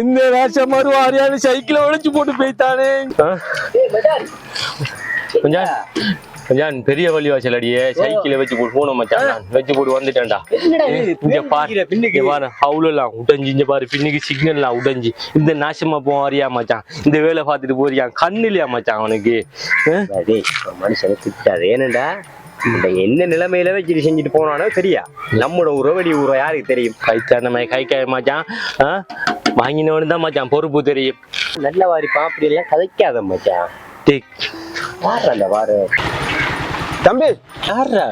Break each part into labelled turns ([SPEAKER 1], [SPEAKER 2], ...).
[SPEAKER 1] இந்த மறு அறியாத சைக்கிளை உடைச்சு போட்டு போய்த்தானே? கொஞ்சம் கொஞ்சம் பெரிய வழி வாசல் அடியே. சைக்கிளை வச்சு போட்டு போன மச்சான். வச்சு போட்டு வந்துட்டேன்டா. இங்க பாரு. இங்க பாரு அவ்வளோலாம் உடஞ்சி இங்க பாரு பின்னுக்கு சிக்னல்லாம் உடஞ்சி. இந்த நாசமா போ அறியா மச்சான். இந்த வேலை பார்த்துட்டு போறியா? கண்ணு இல்லையா மச்சான் அவனுக்கு?
[SPEAKER 2] மனுஷனை திட்டாது. ஏனண்டா? இந்த என்ன நிலைமையில வச்சுட்டு செஞ்சுட்டு போனானோ தெரியா? நம்மளோட உறவடி ஊரை யாருக்கு தெரியும்?
[SPEAKER 1] கைத்தான கை காய மச்சான்? வாங்கினவனு தான் மச்சான் பொறுப்பு தெரியும்.
[SPEAKER 2] நல்ல வாரிப்பா அப்படி எல்லாம் கதைக்காத மச்சான்.
[SPEAKER 1] டேய்.
[SPEAKER 2] வாரு அந்த வாரு.
[SPEAKER 3] தம்பி.
[SPEAKER 2] யாரா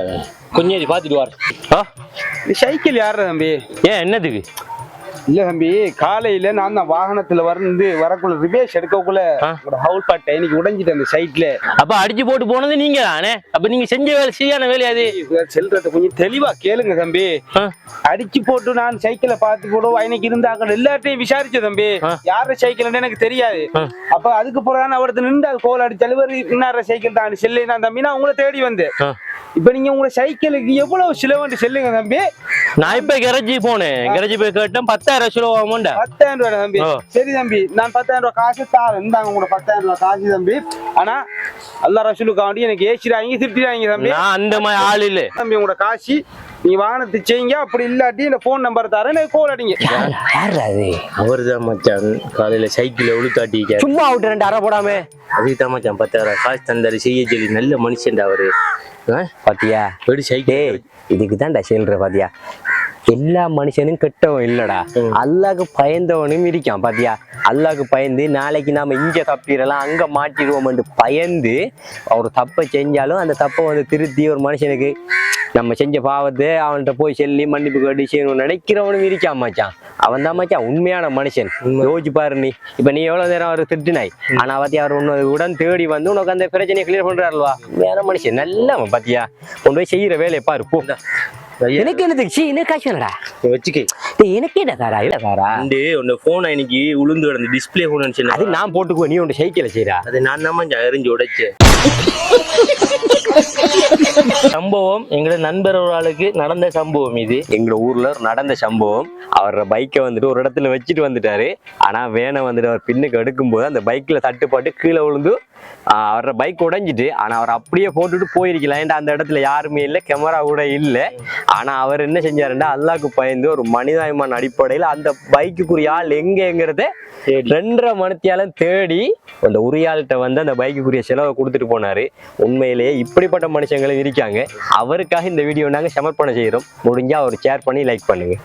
[SPEAKER 1] கொஞ்சம் பாத்துட்டு வார்
[SPEAKER 3] சைக்கிள் யார தம்பி?
[SPEAKER 1] ஏன் என்னதுக்கு
[SPEAKER 3] இல்ல தம்பி காலையில நான் தான் வாகனத்துல வந்து வரக்குள்ள ரிவேஸ் எடுக்கக்குள்ள. ஒரு ஹவுல் பாட்டை இன்னைக்கு உடைஞ்சிட்டு அந்த சைட்ல
[SPEAKER 1] அப்ப அடிச்சு போட்டு போனது நீங்க தானே அப்ப நீங்க செஞ்ச வேலை சரியான வேலை அது
[SPEAKER 3] செல்றத கொஞ்சம் தெளிவா கேளுங்க தம்பி? அடிச்சு போட்டு நான் சைக்கிளை பார்த்து போடுவோம் இன்னைக்கு இருந்தாங்க எல்லார்ட்டையும் விசாரிச்ச தம்பி. யார சைக்கிள்னு எனக்கு தெரியாது. அப்ப அதுக்கு பிறகு அவரது நின்று அது கோல் அடிச்சு இன்னார சைக்கிள் தான் செல்லு தான் தம்பி நான் உங்களை தேடி வந்தேன்
[SPEAKER 1] ஆ.
[SPEAKER 3] இப்ப நீங்க உங்க சைக்கிளுக்கு எவ்வளவு சிலவண்டு செல்லுங்க தம்பி.
[SPEAKER 1] நான் இப்ப கரஜி போனேன். கரஜி போய் கேட்டேன். பத்தாயிரம் கிலோ ஆகும்டா
[SPEAKER 3] பத்தாயிரம் ரூபாய் தம்பி. சரி தம்பி நான் பத்தாயிரம் ரூபாய் காசு தாரேன். இந்தாங்க உங்களோட பத்தாயிரம் ரூபாய் காசு தம்பி. ஆனா அல்லா ரசூலுக்காண்டி எனக்கு ஏசிடாங்க திருத்திடாங்க தம்பி.
[SPEAKER 1] நான் அந்த மாதிரி ஆள் இல்ல.
[SPEAKER 3] தம்பி உங்களோட காசு நீ வாகனத்தை செய்யுங்க. அப்படி இல்லாட்டி இந்த போன் நம்பர் தரேன் எனக்கு கோல் அடிங்க.
[SPEAKER 2] யாரா அது
[SPEAKER 1] அவர்தான் மச்சான். காலையில சைக்கிளை உளுத்தாட்டிக்க
[SPEAKER 2] சும்மா விட்டு ரெண்டு அரை போடாம.
[SPEAKER 1] அதுதான் மச்சான் பத்தாயிரம் காசு தந்தாரு செய்ய சொல்லி நல்ல மனுஷன்டா அவரு?
[SPEAKER 2] பாத்தியா?
[SPEAKER 1] வெடி சைக்கிள்
[SPEAKER 2] இதுக்கு தான்டா சொல்ற பாத்தியா? எல்லா மனுஷனும் கெட்டவன் இல்லடா. அல்லாக்கு பயந்தவனும் இருக்கான் பாத்தியா? அல்லாக்கு பயந்து நாளைக்கு நாம இங்க தப்பிடலாம் அங்க மாட்டிடுவோம்னு பயந்து ஒரு தப்பை செஞ்சாலும் அந்த தப்பை வந்து திருத்தி ஒரு மனுஷனுக்கு நம்ம செஞ்ச பாவத்தை அவன்கிட்ட போய் சொல்லி மன்னிப்பு கேட்டு செய்யணும்னு நினைக்கிறவனும் இருக்கான் மச்சான். அவன் தான் மச்சான் உண்மையான மனுஷன். யோசிச்சு பாரு நீ. இப்ப நீ எவ்வளவு நேரம் அவர் திட்டினாய் ஆனா பாத்தியா அவர் உன்னை உடன் தேடி வந்து உனக்கு அந்த பிரச்சனையை கிளியர் பண்றாருல்வா? வேற மனுஷன் நல்லவன் பாத்தியா? கொண்டு போய் செய்யற வேலையை பாரு போ. எனக்கு என்னதுக்கு எனக்கு காசு வேணடா
[SPEAKER 1] வச்சுக்க.
[SPEAKER 2] எனக்கு என்ன தாரா இல்ல தாரா
[SPEAKER 1] அண்டு உன்ன போனை இன்னைக்கு உளுந்து கிடந்து டிஸ்பிளே போன
[SPEAKER 2] அது நான் போட்டுக்குவேன் நீ உன் சைக்கிள செய்யறா
[SPEAKER 1] அது நான் தான் எரிஞ்சு உடைச்சேன். சம்பவம் எங்களோட நண்பர் ஒரு ஆளுக்கு நடந்த சம்பவம் இது.
[SPEAKER 2] எங்க ஊர்ல நடந்த சம்பவம். அவர் பைக்கை வந்துட்டு ஒரு இடத்துல வச்சுட்டு வந்துட்டாரு. ஆனா வேனை வந்துட்டு அவர் பின்னுக்கு எடுக்கும்போது அந்த பைக்ல தட்டுப்பட்டு கீழே விழுந்து அவரோட பைக் உடைஞ்சிட்டு ஆனா அவர் அப்படியே போட்டுட்டு போயிருக்கலாம். ஏன்டா அந்த இடத்துல யாருமே இல்லை கேமரா கூட இல்லை. ஆனா அவர் என்ன செஞ்சாருன்னா அல்லாக்கு பயந்து ஒரு மனிதாயமான அடிப்படையில் அந்த பைக்குக்குரிய ஆள் எங்கங்கிறத ரெண்டரை மணித்தியாலும் தேடி அந்த உரியாள்கிட்ட வந்து அந்த பைக்குக்குரிய செலவை கொடுத்துட்டு போனாரு. உண்மையிலேயே இப்படிப்பட்ட மனுஷங்களும் இருக்காங்க அவருக்காக இந்த வீடியோ நாங்க சமர்ப்பணம் செய்யறோம் முடிஞ்சா அவர் ஷேர் பண்ணி லைக் பண்ணுங்க.